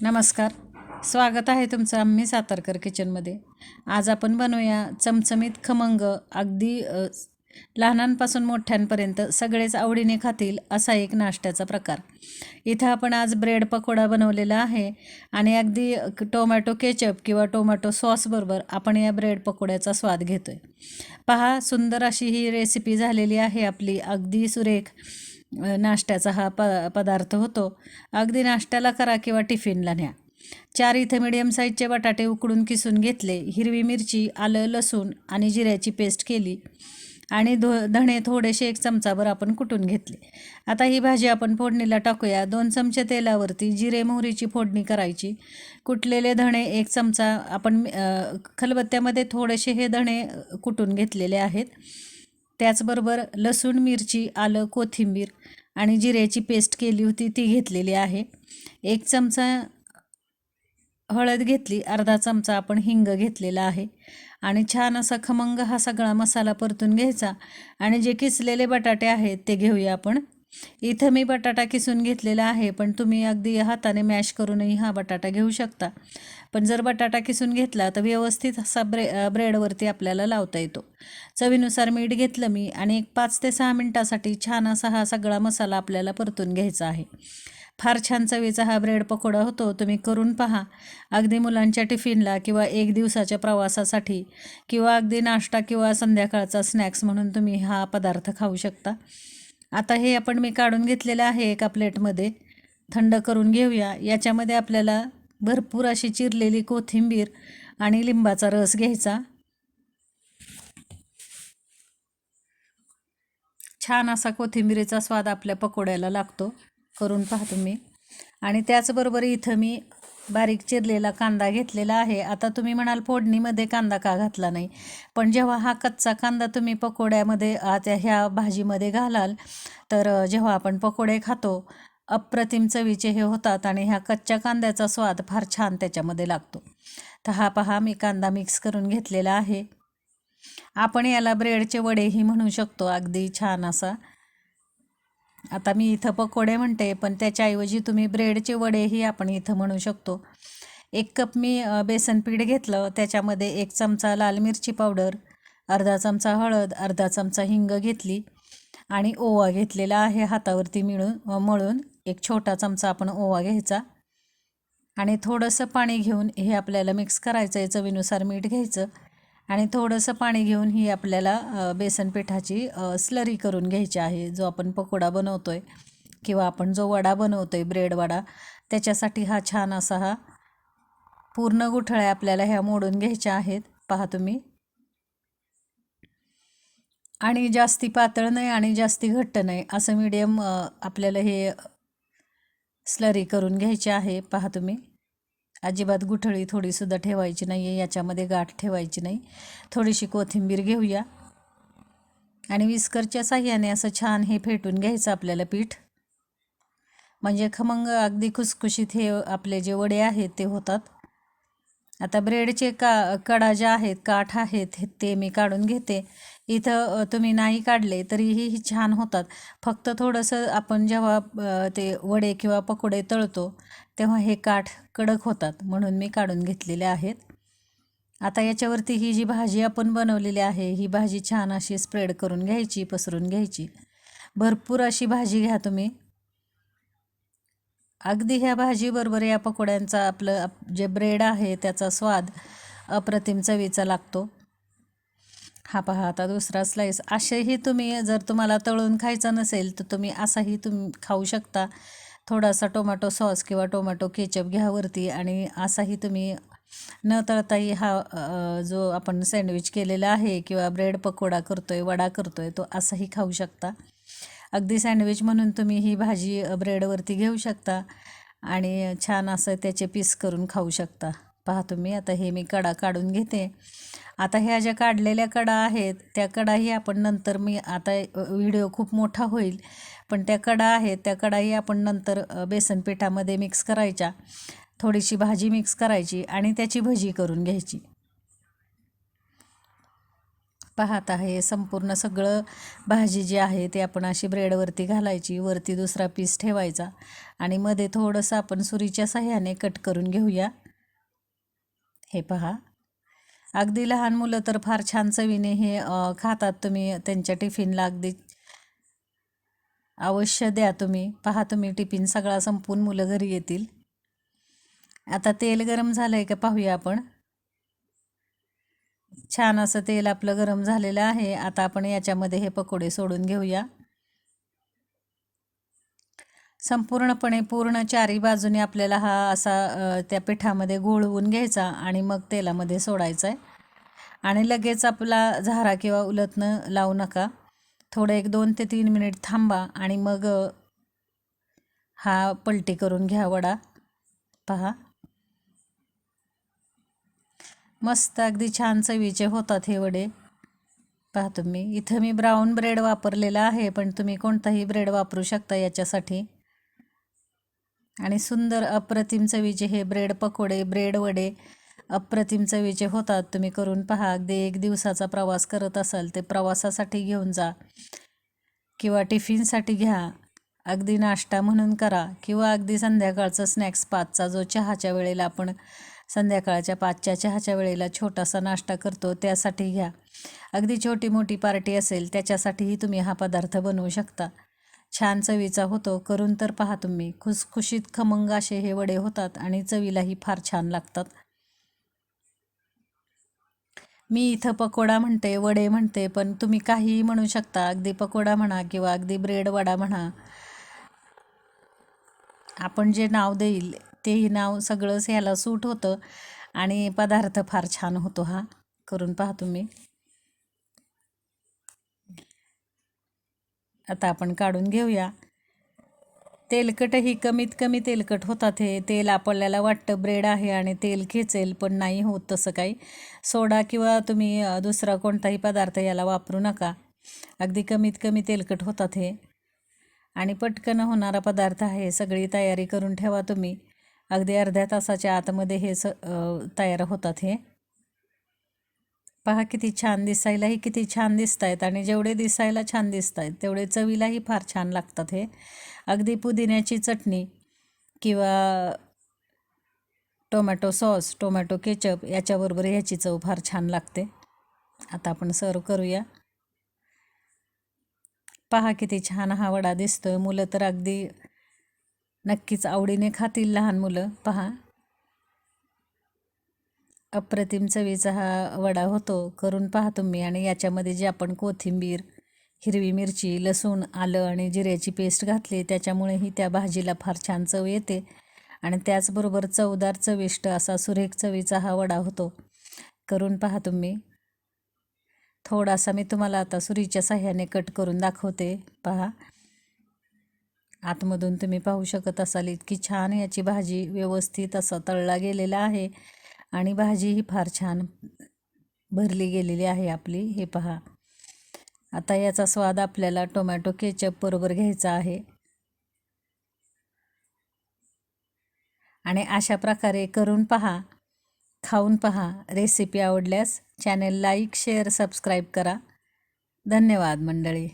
नमस्कार. स्वागत आहे तुमचं आम्ही सातारकर किचनमध्ये. आज आपण बनवूया चमचमीत खमंग. अगदी लहानांपासून मोठ्यांपर्यंत सगळेच आवडीने खातील असा एक नाश्त्याचा प्रकार. इथं आपण आज ब्रेड पकोडा बनवलेला आहे आणि अगदी टोमॅटो केचप किंवा टोमॅटो सॉसबरोबर आपण या ब्रेड पकोड्याचा स्वाद घेतो आहे पहा सुंदर अशी ही रेसिपी झालेली आहे आपली. अगदी सुरेख. नाश्त्याचा हा प पदार्थ होतो. अगदी नाश्त्याला करा किंवा टिफिनला न्या. चार इथं मिडियम साईजचे बटाटे उकडून किसून घेतले हिरवी मिरची आलं लसूण आणि जिऱ्याची पेस्ट केली आणि धो धणे थोडेसे एक चमचाभर आपण कुटून घेतले. आता ही भाजी आपण फोडणीला टाकूया. दोन चमचे तेलावरती जिरे मोहरीची फोडणी करायची. कुटलेले धणे एक चमचा आपण खलबत्त्यामध्ये थोडेसे हे धणे कुटून घेतलेले आहेत. त्याचबरोबर लसूण मिरची आलं कोथिंबीर आणि जिऱ्याची पेस्ट केली होती ती घेतलेली आहे. एक चमचा हळद घेतली अर्धा चमचा आपण हिंग घेतलेला आहे. आणि छान असा खमंग हा सगळा मसाला परतून घ्यायचा. आणि जे किसलेले बटाटे आहेत ते घेऊया आपण. इथं मी बटाटा किसून घेतलेला आहे पण तुम्ही अगदी हाताने मॅश करूनही हा बटाटा घेऊ शकता. पण जर बटाटा किसून घेतला तर व्यवस्थित असा ब्रे ब्रेडवरती आपल्याला लावता येतो. चवीनुसार मीठ घेतलं मी आणि एक पाच ते सहा मिनटासाठी छान असा हा सगळा मसाला आपल्याला परतून घ्यायचा आहे. फार छान चवीचा हा ब्रेड पकोडा होतो तुम्ही करून पहा. अगदी मुलांच्या टिफिनला किंवा एक दिवसाच्या प्रवासासाठी किंवा अगदी नाश्ता किंवा संध्याकाळचा स्नॅक्स म्हणून तुम्ही हा पदार्थ खाऊ शकता. आता हे आपण मी काढून घेतलेलं आहे एका प्लेटमध्ये. थंड करून घेऊया. याच्यामध्ये आपल्याला भरपूर अशी चिरलेली कोथिंबीर आणि लिंबाचा रस घ्यायचा. छान असा कोथिंबीरीचा स्वाद आपल्या पकोड्याला लागतो. करून पाहतो मी आणि त्याचबरोबर इथं मी बारीक चिरलेला कांदा घेतलेला आहे. आता तुम्ही म्हणाल फोडणीमध्ये कांदा का घातला नाही? पण जेव्हा हा कच्चा कांदा तुम्ही पकोड्यामध्ये आ, त्या ह्या भाजीमध्ये घालाल तर जेव्हा आपण पकोडे खातो अप्रतिम चवीचे हे होतात आणि ह्या कच्च्या कांद्याचा स्वाद फार छान त्याच्यामध्ये लागतो. तर हा पहा मी कांदा मिक्स करून घेतलेला आहे. आपण याला ब्रेडचे वडेही म्हणू शकतो अगदी छान असा. आता मी इथं पकोडे म्हणते पण त्याच्याऐवजी तुम्ही ब्रेडचे वडेही आपण इथं म्हणू शकतो. एक कप मी बेसन पीठ घेतलं त्याच्यामध्ये एक चमचा लाल मिरची पावडर अर्धा चमचा हळद अर्धा चमचा हिंग घेतली आणि ओवा घेतलेला आहे हातावरती मिळून मळून. एक छोटा चमचा आपण ओवा घ्यायचा आणि थोडंसं पाणी घेऊन हे आपल्याला मिक्स करायचं आहे चवीनुसार मीठ घ्यायचं. आणि थोडंसं पाणी घेऊन ही आपल्याला अ, बेसन पिठाची स्लरी करून घ्यायची आहे. जो आपण पकोडा बनवतो आहे किंवा आपण जो वडा बनवतो आहे ब्रेड वडा त्याच्यासाठी हा छान असा हा पूर्ण गुठळ्या आपल्याला ह्या मोडून घ्यायच्या आहेत. पहा तुम्ही. आणि जास्ती पातळ नाही आणि जास्ती घट्ट नाही. असं मीडियम आपल्याला हे स्लरी करून घ्यायचे आहे. पहा तुम्ही. अजिबात गुठळी थोडीसुद्धा ठेवायची नाही आहे याच्यामध्ये गाठ ठेवायची नाही. थोडीशी कोथिंबीर घेऊया. आणि विस्करच्या साह्याने असं छान हे फेटून घ्यायचं आपल्याला पीठ. म्हणजे खमंग अगदी खुसखुशीत हे आपले जे वडे आहेत ते होतात. आता ब्रेडचे का कडा ज्या आहेत काठ आहेत हे- ते मी काढून घेते. इथं तुम्ही नाही काढले तरीही ही छान होतात. फक्त थोडंसं आपण जेव्हा ते वडे किंवा पकोडे तळतो तेव्हा हे काठ कडक होतात म्हणून मी काढून घेतलेले आहेत. आता याच्यावरती ही जी भाजी आपण बनवलेली आहे ही भाजी छान अशी स्प्रेड करून घ्यायची पसरून घ्यायची. भरपूर अशी भाजी घ्या तुम्ही. अगदी ह्या भाजीबरोबर या पकोड्यांचा आपलं जे ब्रेड आहे त्याचा स्वाद अप्रतिम चवीचा लागतो. हा पहा आता दुसरा स्लाईस असेही तुम्ही जर तुम्हाला तळून खायचा नसेल तर तुम्ही असाही तुम्ही खाऊ शकता. थोडासा टोमॅटो सॉस किंवा टोमॅटो केचप घ्या वरती आणि असाही तुम्ही न तळताही हा जो आपण सँडविच केलेला आहे किंवा ब्रेड पकोडा करतोय वडा करतोय तो असाही खाऊ शकता. अगदी सँडविच म्हणून तुम्ही ही भाजी ब्रेडवरती घेऊ शकता आणि छान असं त्याचे पीस करून खाऊ शकता. पहा तुम्ही आता हे मी कडा काढून घेते. आता ह्या ज्या काढलेल्या कडा आहेत त्या कडाही आपण नंतर मी आता व्हिडिओ खूप मोठा होईल पण त्या कडा आहेत त्या कडाही आपण नंतर बेसन पिठामध्ये मिक्स करायच्या. थोडीशी भाजी मिक्स करायची आणि त्याची भजी करून घ्यायची. पाहत आहे संपूर्ण सगळं भाजी जी आहे ती आपण अशी ब्रेडवरती घालायची वरती दुसरा पीस ठेवायचा आणि मध्ये थोडंसं आपण सुरीच्या साह्याने कट करून घेऊया. हे पहा. अगदी लहान मुलं तर फार छान चवीने हे खातात तुम्ही त्यांच्या टिफिनला अगदी. अवश्य द्या तुम्ही. पहा तुम्ही टिफिन सगळा संपून मुलं घरी येतील. आता तेल गरम झालं आहे का पाहूया आपण. छान असं तेल आपलं गरम झालेलं आहे. आता आपण याच्यामध्ये हे पकोडे सोडून घेऊया. संपूर्णपणे पूर्ण चारी बाजूने आपल्याला हा असा त्या पिठामध्ये घोळवून घ्यायचा आणि मग तेलामध्ये सोडायचा आहे आणि लगेच आपला झारा किंवा उलतनं लावू नका. थोडं एक दोन ते तीन मिनिट थांबा आणि मग हा पलटी करून घ्या वडा. पहा. मस्त अगदी छान चवीचे होतात हे वडे. पहा तुम्ही. इथं मी ब्राऊन ब्रेड वापरलेला आहे पण तुम्ही कोणताही ब्रेड वापरू शकता याच्यासाठी. आणि सुंदर अप्रतिम चवीचे हे ब्रेड पकोडे ब्रेड वडे अप्रतिम चवीचे होतात. तुम्ही करून पहा अगदी एक दिवसाचा प्रवास करत असाल ते प्रवासासाठी घेऊन जा किंवा टिफिनसाठी घ्या. अगदी नाश्ता म्हणून करा किंवा अगदी संध्याकाळचं स्नॅक्स पाचचा जो चहाच्या वेळेला आपण संध्याकाळच्या पाचच्या चहाच्या वेळेला छोटासा नाश्ता करतो त्यासाठी घ्या. अगदी छोटी मोठी पार्टी असेल त्याच्यासाठीही तुम्ही हा पदार्थ बनवू शकता. छान चवीचा होतो करून तर पहा तुम्ही. खुसखुशीत खमंग असे हे वडे होतात आणि चवीलाही फार छान लागतात. मी इथं पकोडा म्हणते वडे म्हणते पण तुम्ही काहीही म्हणू शकता. अगदी पकोडा म्हणा किंवा अगदी ब्रेड वडा म्हणा. आपण जे नाव देईल तेही नाव सगळंच ह्याला सूट होतं आणि पदार्थ फार छान होतो हा. करून पहा तुम्ही. आता आपण काढून घेऊया. तेलकटही कमीत कमी तेलकट होतात हे. तेल आपल्याला वाटतं ब्रेड आहे आणि तेल खेचेल पण नाही होत तसं काही. सोडा किंवा तुम्ही दुसरा कोणताही पदार्थ याला वापरू नका. अगदी कमीत कमी तेलकट होतात हे. आणि पटकन होणारा पदार्थ आहे सगळी तयारी करून ठेवा तुम्ही. अगदी अर्ध्या तासाच्या आतमध्ये हे स तयार होतात हे. पहा किती छान दिसायलाही किती छान दिसत आहेत आणि जेवढे दिसायला छान दिसत आहेत तेवढे चवीलाही फार छान लागतात हे. अगदी पुदिन्याची चटणी किंवा टोमॅटो सॉस टोमॅटो केचप याच्याबरोबर ह्याची चव फार छान लागते. आता आपण सर्व करूया. पहा किती छान हा वडा दिसतोय. मुलं तर अगदी नक्कीच आवडीने खातील लहान मुलं. पहा. अप्रतिम चवीचा हा वडा होतो. करून पहा तुम्ही. आणि याच्यामध्ये जे आपण कोथिंबीर हिरवी मिरची लसूण आलं आणि जिऱ्याची पेस्ट घातली त्याच्यामुळेही त्या भाजीला फार छान चव येते. आणि त्याचबरोबर चवदार चविष्ट असा सुरेख चवीचा हा वडा होतो. करून पहा तुम्ही. थोडासा मी तुम्हाला आता सुरीच्या साह्याने कट करून दाखवते. पहा. आतमधून तुम्ही पाहू शकत असाल इतकी छान याची भाजी व्यवस्थित असा तळला गेलेला आहे. आणि भाजी ही फार छान भरली गेलेली आहे आपली हे पहा. आता याचा स्वाद आपल्याला टोमॅटो केचप बरोबर घ्यायचा आहे. आणि अशा प्रकारे करून पहा खाऊन पहा रेसिपी आवडल्यास चॅनेल लाईक शेअर सबस्क्राईब करा. धन्यवाद मंडळी.